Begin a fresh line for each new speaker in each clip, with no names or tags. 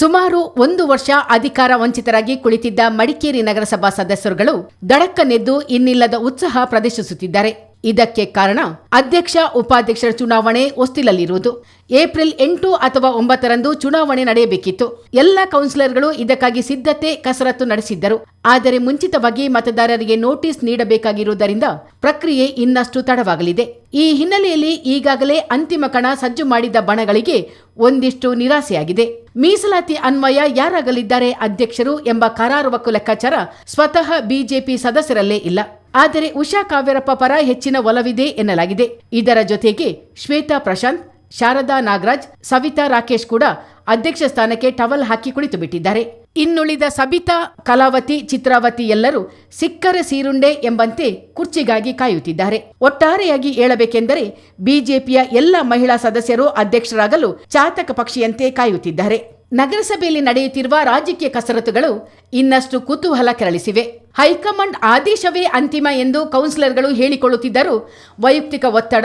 ಸುಮಾರು ಒಂದು ವರ್ಷ ಅಧಿಕಾರ ವಂಚಿತರಾಗಿ ಕುಳಿತಿದ್ದ ಮಡಿಕೇರಿ ನಗರಸಭಾ ಸದಸ್ಯರುಗಳು ದಡಕ್ಕನೆದ್ದು ಇನ್ನಿಲ್ಲದ ಉತ್ಸಾಹ ಪ್ರದರ್ಶಿಸುತ್ತಿದ್ದಾರೆ. ಇದಕ್ಕೆ ಕಾರಣ ಅಧ್ಯಕ್ಷ, ಉಪಾಧ್ಯಕ್ಷರ ಚುನಾವಣೆ ಹೊಸ್ತಿಲಲ್ಲಿರುವುದು. ಏಪ್ರಿಲ್ ಎಂಟು ಅಥವಾ ಒಂಬತ್ತರಂದು ಚುನಾವಣೆ ನಡೆಯಬೇಕಿತ್ತು. ಎಲ್ಲ ಕೌನ್ಸಿಲರ್ಗಳು ಇದಕ್ಕಾಗಿ ಸಿದ್ಧತೆ, ಕಸರತ್ತು ನಡೆಸಿದ್ದರು. ಆದರೆ ಮುಂಚಿತವಾಗಿ ಮತದಾರರಿಗೆ ನೋಟಿಸ್ ನೀಡಬೇಕಾಗಿರುವುದರಿಂದ ಪ್ರಕ್ರಿಯೆ ಇನ್ನಷ್ಟು ತಡವಾಗಲಿದೆ. ಈ ಹಿನ್ನೆಲೆಯಲ್ಲಿ ಈಗಾಗಲೇ ಅಂತಿಮ ಕಣ ಸಜ್ಜು ಮಾಡಿದ ಬಣಗಳಿಗೆ ಒಂದಿಷ್ಟು ನಿರಾಸೆಯಾಗಿದೆ. ಮೀಸಲಾತಿ ಅನ್ವಯ ಯಾರಾಗಲಿದ್ದಾರೆ ಅಧ್ಯಕ್ಷರು ಎಂಬ ಕರಾರುವಕ್ಕೂ ಲೆಕ್ಕಾಚಾರ ಸ್ವತಃ ಬಿಜೆಪಿ ಸದಸ್ಯರಲ್ಲೇ ಇಲ್ಲ. ಆದರೆ ಉಷಾ ಕಾವ್ಯರಪ್ಪ ಪರ ಹೆಚ್ಚಿನ ಒಲವಿದೆ ಎನ್ನಲಾಗಿದೆ. ಇದರ ಜೊತೆಗೆ ಶ್ವೇತಾ ಪ್ರಶಾಂತ್, ಶಾರದಾ ನಾಗರಾಜ್, ಸವಿತಾ ರಾಕೇಶ್ ಕೂಡ ಅಧ್ಯಕ್ಷ ಸ್ಥಾನಕ್ಕೆ ಟವಲ್ ಹಾಕಿ ಕುಳಿತು ಬಿಟ್ಟಿದ್ದಾರೆ. ಇನ್ನುಳಿದ ಸಬಿತಾ, ಕಲಾವತಿ, ಚಿತ್ರಾವತಿ ಎಲ್ಲರೂ ಸಿಕ್ಕರೆ ಸೀರುಂಡೆ ಎಂಬಂತೆ ಕುರ್ಚಿಗಾಗಿ ಕಾಯುತ್ತಿದ್ದಾರೆ. ಒಟ್ಟಾರೆಯಾಗಿ ಹೇಳಬೇಕೆಂದರೆ ಬಿಜೆಪಿಯ ಎಲ್ಲ ಮಹಿಳಾ ಸದಸ್ಯರು ಅಧ್ಯಕ್ಷರಾಗಲು ಚಾತಕ ಪಕ್ಷಿಯಂತೆ ಕಾಯುತ್ತಿದ್ದಾರೆ. ನಗರಸಭೆಯಲ್ಲಿ ನಡೆಯುತ್ತಿರುವ ರಾಜಕೀಯ ಕಸರತ್ತುಗಳು ಇನ್ನಷ್ಟು ಕುತೂಹಲ ಕೆರಳಿಸಿವೆ. ಹೈಕಮಾಂಡ್ ಆದೇಶವೇ ಅಂತಿಮ ಎಂದು ಕೌನ್ಸಿಲರ್ಗಳು ಹೇಳಿಕೊಳ್ಳುತ್ತಿದ್ದರೂ ವೈಯಕ್ತಿಕ ಒತ್ತಡ,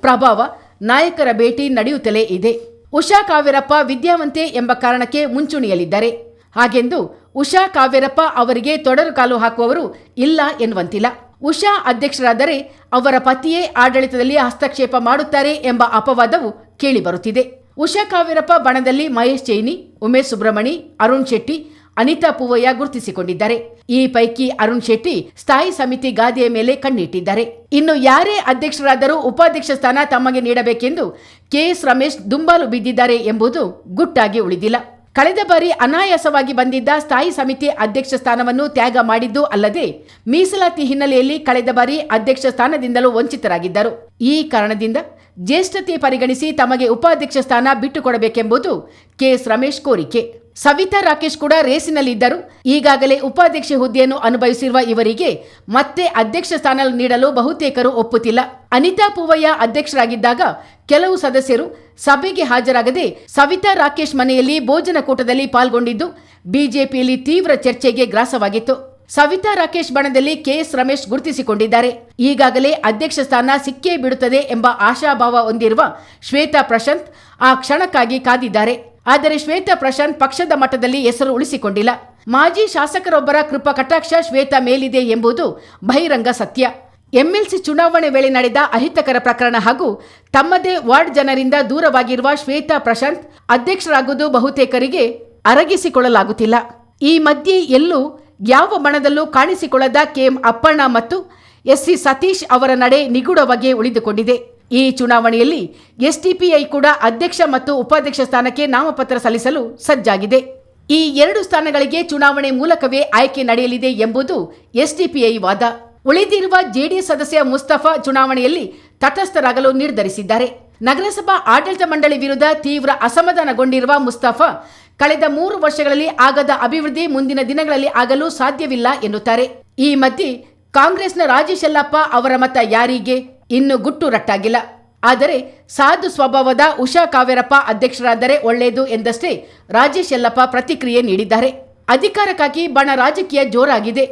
ಪ್ರಭಾವ, ನಾಯಕರ ಭೇಟಿ ನಡೆಯುತ್ತಲೇ ಇದೆ. ಉಷಾ ಕಾವ್ಯರಪ್ಪ ವಿದ್ಯಾವಂತೆ ಎಂಬ ಕಾರಣಕ್ಕೆ ಮುಂಚೂಣಿಯಲ್ಲಿದ್ದಾರೆ. ಹಾಗೆಂದು ಉಷಾ ಕಾವ್ಯರಪ್ಪ ಅವರಿಗೆ ತೊಡರು ಕಾಲು ಹಾಕುವವರು ಇಲ್ಲ ಎನ್ನುವಂತಿಲ್ಲ. ಉಷಾ ಅಧ್ಯಕ್ಷರಾದರೆ ಅವರ ಪತಿಯೇ ಆಡಳಿತದಲ್ಲಿ ಹಸ್ತಕ್ಷೇಪ ಮಾಡುತ್ತಾರೆ ಎಂಬ ಅಪವಾದವು ಕೇಳಿಬರುತ್ತಿದೆ. ಉಷಾ ಕಾವೇರಪ್ಪ ಬಣದಲ್ಲಿ ಮಹೇಶ್ ಚೈನಿ ಉಮೇಶ್ ಸುಬ್ರಮಣಿ ಅರುಣ್ ಶೆಟ್ಟಿ, ಅನಿತಾ ಪೂವಯ್ಯ ಗುರುತಿಸಿಕೊಂಡಿದ್ದಾರೆ. ಈ ಪೈಕಿ ಅರುಣ್ ಶೆಟ್ಟಿ ಸ್ಥಾಯಿ ಸಮಿತಿ ಗಾದಿಯ ಮೇಲೆ ಕಣ್ಣಿಟ್ಟಿದ್ದಾರೆ. ಇನ್ನು ಯಾರೇ ಅಧ್ಯಕ್ಷರಾದರೂ ಉಪಾಧ್ಯಕ್ಷ ಸ್ಥಾನ ತಮಗೆ ನೀಡಬೇಕೆಂದು ಕೆಎಸ್ ರಮೇಶ್ ದುಂಬಾಲು ಬಿದ್ದಿದ್ದಾರೆ ಎಂಬುದು ಗುಟ್ಟಾಗಿ ಉಳಿದಿಲ್ಲ. ಕಳೆದ ಬಾರಿ ಅನಾಯಾಸವಾಗಿ ಬಂದಿದ್ದ ಸ್ಥಾಯಿ ಸಮಿತಿ ಅಧ್ಯಕ್ಷ ಸ್ಥಾನವನ್ನು ತ್ಯಾಗ ಮಾಡಿದ್ದು ಅಲ್ಲದೆ ಮೀಸಲಾತಿ ಹಿನ್ನೆಲೆಯಲ್ಲಿ ಕಳೆದ ಬಾರಿ ಅಧ್ಯಕ್ಷ ಸ್ಥಾನದಿಂದಲೂ ವಂಚಿತರಾಗಿದ್ದರು. ಈ ಕಾರಣದಿಂದ ಜ್ಯೇಷ್ಠತೆ ಪರಿಗಣಿಸಿ ತಮಗೆ ಉಪಾಧ್ಯಕ್ಷ ಸ್ಥಾನ ಬಿಟ್ಟುಕೊಡಬೇಕೆಂಬುದು ಕೆಎಸ್ ರಮೇಶ್ ಕೋರಿಕೆ. ಸವಿತಾ ರಾಕೇಶ್ ಕೂಡ ರೇಸಿನಲ್ಲಿದ್ದರು. ಈಗಾಗಲೇ ಉಪಾಧ್ಯಕ್ಷ ಹುದ್ದೆಯನ್ನು ಅನುಭವಿಸಿರುವ ಇವರಿಗೆ ಮತ್ತೆ ಅಧ್ಯಕ್ಷ ಸ್ಥಾನ ನೀಡಲು ಬಹುತೇಕರು ಒಪ್ಪುತ್ತಿಲ್ಲ. ಅನಿತಾ ಪೂವಯ್ಯ ಅಧ್ಯಕ್ಷರಾಗಿದ್ದಾಗ ಕೆಲವು ಸದಸ್ಯರು ಸಭೆಗೆ ಹಾಜರಾಗದೆ ಸವಿತಾ ರಾಕೇಶ್ ಮನೆಯಲ್ಲಿ ಭೋಜನ ಕೂಟದಲ್ಲಿ ಪಾಲ್ಗೊಂಡಿದ್ದು, ಬಿಜೆಪಿಯಲ್ಲಿ ತೀವ್ರ ಚರ್ಚೆಗೆ ಗ್ರಾಸವಾಗಿತ್ತು. ಸವಿತಾ ರಾಕೇಶ್ ಬಣದಲ್ಲಿ ಕೆಎಸ್ ರಮೇಶ್ ಗುರುತಿಸಿಕೊಂಡಿದ್ದಾರೆ. ಈಗಾಗಲೇ ಅಧ್ಯಕ್ಷ ಸ್ಥಾನ ಸಿಕ್ಕೇ ಬಿಡುತ್ತದೆ ಎಂಬ ಆಶಾಭಾವ ಹೊಂದಿರುವ ಶ್ವೇತಾ ಪ್ರಶಾಂತ್ ಆ ಕ್ಷಣಕ್ಕಾಗಿ ಕಾದಿದ್ದಾರೆ. ಆದರೆ ಶ್ವೇತಾ ಪ್ರಶಾಂತ್ ಪಕ್ಷದ ಮಟ್ಟದಲ್ಲಿ ಹೆಸರು ಉಳಿಸಿಕೊಂಡಿಲ್ಲ. ಮಾಜಿ ಶಾಸಕರೊಬ್ಬರ ಕೃಪಾ ಕಟಾಕ್ಷ ಶ್ವೇತಾ ಮೇಲಿದೆ ಎಂಬುದು ಬಹಿರಂಗ ಸತ್ಯ. ಎಂಎಲ್ಸಿ ಚುನಾವಣೆ ವೇಳೆ ನಡೆದ ಅಹಿತಕರ ಪ್ರಕರಣ ಹಾಗೂ ತಮ್ಮದೇ ವಾರ್ಡ್ ಜನರಿಂದ ದೂರವಾಗಿರುವ ಶ್ವೇತಾ ಪ್ರಶಾಂತ್ ಅಧ್ಯಕ್ಷರಾಗುವುದು ಬಹುತೇಕರಿಗೆ ಅರಗಿಸಿಕೊಳ್ಳಲಾಗುತ್ತಿಲ್ಲ. ಈ ಮಧ್ಯೆ ಎಲ್ಲೂ ಯಾವ ಬಣದಲ್ಲೂ ಕಾಣಿಸಿಕೊಳ್ಳದ ಕೆಎಂ ಅಪ್ಪಣ್ಣ ಮತ್ತು ಎಸ್ಸಿ ಸತೀಶ್ ಅವರ ನಡೆ ನಿಗೂಢವಾಗಿ ಉಳಿದುಕೊಂಡಿದೆ. ಈ ಚುನಾವಣೆಯಲ್ಲಿ ಎಸ್ಟಿಪಿಐ ಕೂಡ ಅಧ್ಯಕ್ಷ ಮತ್ತು ಉಪಾಧ್ಯಕ್ಷ ಸ್ಥಾನಕ್ಕೆ ನಾಮಪತ್ರ ಸಲ್ಲಿಸಲು ಸಜ್ಜಾಗಿದೆ. ಈ ಎರಡು ಸ್ಥಾನಗಳಿಗೆ ಚುನಾವಣೆ ಮೂಲಕವೇ ಆಯ್ಕೆ ನಡೆಯಲಿದೆ ಎಂಬುದು ಎಸ್ಟಿಪಿಐ ವಾದ. ಉಳಿದಿರುವ ಜೆಡಿಎಸ್ ಸದಸ್ಯ ಮುಸ್ತಫಾ ಚುನಾವಣೆಯಲ್ಲಿ ತಟಸ್ಥರಾಗಲು ನಿರ್ಧರಿಸಿದ್ದಾರೆ. ನಗರಸಭಾ ಆಡಳಿತ ಮಂಡಳಿ ವಿರುದ್ಧ ತೀವ್ರ ಅಸಮಾಧಾನಗೊಂಡಿರುವ ಮುಸ್ತಫಾ ಕಳೆದ ಮೂರು ವರ್ಷಗಳಲ್ಲಿ ಆಗದ ಅಭಿವೃದ್ಧಿ ಮುಂದಿನ ದಿನಗಳಲ್ಲಿ ಆಗಲು ಸಾಧ್ಯವಿಲ್ಲ ಎನ್ನುತ್ತಾರೆ. ಈ ಮಧ್ಯೆ ಕಾಂಗ್ರೆಸ್ನ ರಾಜೇಶ್ ಯಲ್ಲಪ್ಪ ಅವರ ಮತ ಯಾರಿಗೆ? ಇನ್ನು ಗುಟ್ಟು ರಟ್ಟಾಗಿಲ್ಲ. ಆದರೆ ಸಾಧು ಸ್ವಭಾವದ ಉಷಾ ಕಾವ್ಯರಪ್ಪ ಅಧ್ಯಕ್ಷರಾದರೆ ಒಳ್ಳೆಯದು ಎಂದಷ್ಟೇ ರಾಜೇಶ್ ಯಲ್ಲಪ್ಪ ಪ್ರತಿಕ್ರಿಯೆ ನೀಡಿದ್ದಾರೆ. ಅಧಿಕಾರಕ್ಕಾಗಿ ಬಣ ರಾಜಕೀಯ ಜೋರಾಗಿದೆ.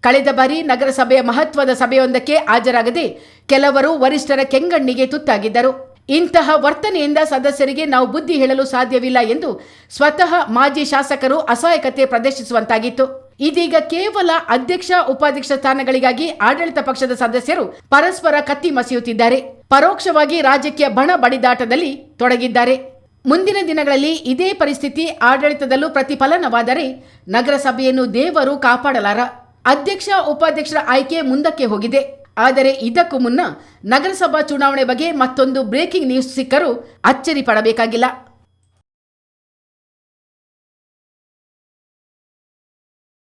ಕಳೆದ ಬಾರಿ ನಗರಸಭೆಯ ಮಹತ್ವದ ಸಭೆಯೊಂದಕ್ಕೆ ಹಾಜರಾಗದೆ ಕೆಲವರು ವರಿಷ್ಠರ ಕೆಂಗಣ್ಣಿಗೆ ತುತ್ತಾಗಿದ್ದರು. ಇಂತಹ ವರ್ತನೆಯಿಂದ ಸದಸ್ಯರಿಗೆ ನಾವು ಬುದ್ಧಿ ಹೇಳಲು ಸಾಧ್ಯವಿಲ್ಲ ಎಂದು ಸ್ವತಃ ಮಾಜಿ ಶಾಸಕರು ಅಸಹಾಯಕತೆ ಪ್ರದರ್ಶಿಸುವಂತಾಗಿತ್ತು. ಇದೀಗ ಕೇವಲ ಅಧ್ಯಕ್ಷ, ಉಪಾಧ್ಯಕ್ಷ ಸ್ಥಾನಗಳಿಗಾಗಿ ಆಡಳಿತ ಪಕ್ಷದ ಸದಸ್ಯರು ಪರಸ್ಪರ ಕತ್ತಿ ಮಸಿಯುತ್ತಿದ್ದಾರೆ. ಪರೋಕ್ಷವಾಗಿ ರಾಜಕೀಯ ಬಣ ಬಡಿದಾಟದಲ್ಲಿ ತೊಡಗಿದ್ದಾರೆ. ಮುಂದಿನ ದಿನಗಳಲ್ಲಿ ಇದೇ ಪರಿಸ್ಥಿತಿ ಆಡಳಿತದಲ್ಲೂ ಪ್ರತಿಫಲನವಾದರೆ ನಗರಸಭೆಯನ್ನು ದೇವರು ಕಾಪಾಡಲಾರ. ಅಧ್ಯಕ್ಷ, ಉಪಾಧ್ಯಕ್ಷರ ಆಯ್ಕೆ ಮುಂದಕ್ಕೆ ಹೋಗಿದೆ. ಆದರೆ ಇದಕ್ಕೂ ಮುನ್ನ ನಗರಸಭಾ ಚುನಾವಣೆ ಬಗ್ಗೆ ಮತ್ತೊಂದು ಬ್ರೇಕಿಂಗ್ ನ್ಯೂಸ್ ಸಿಕ್ಕರೂ ಅಚ್ಚರಿ ಪಡಬೇಕಾಗಿಲ್ಲ.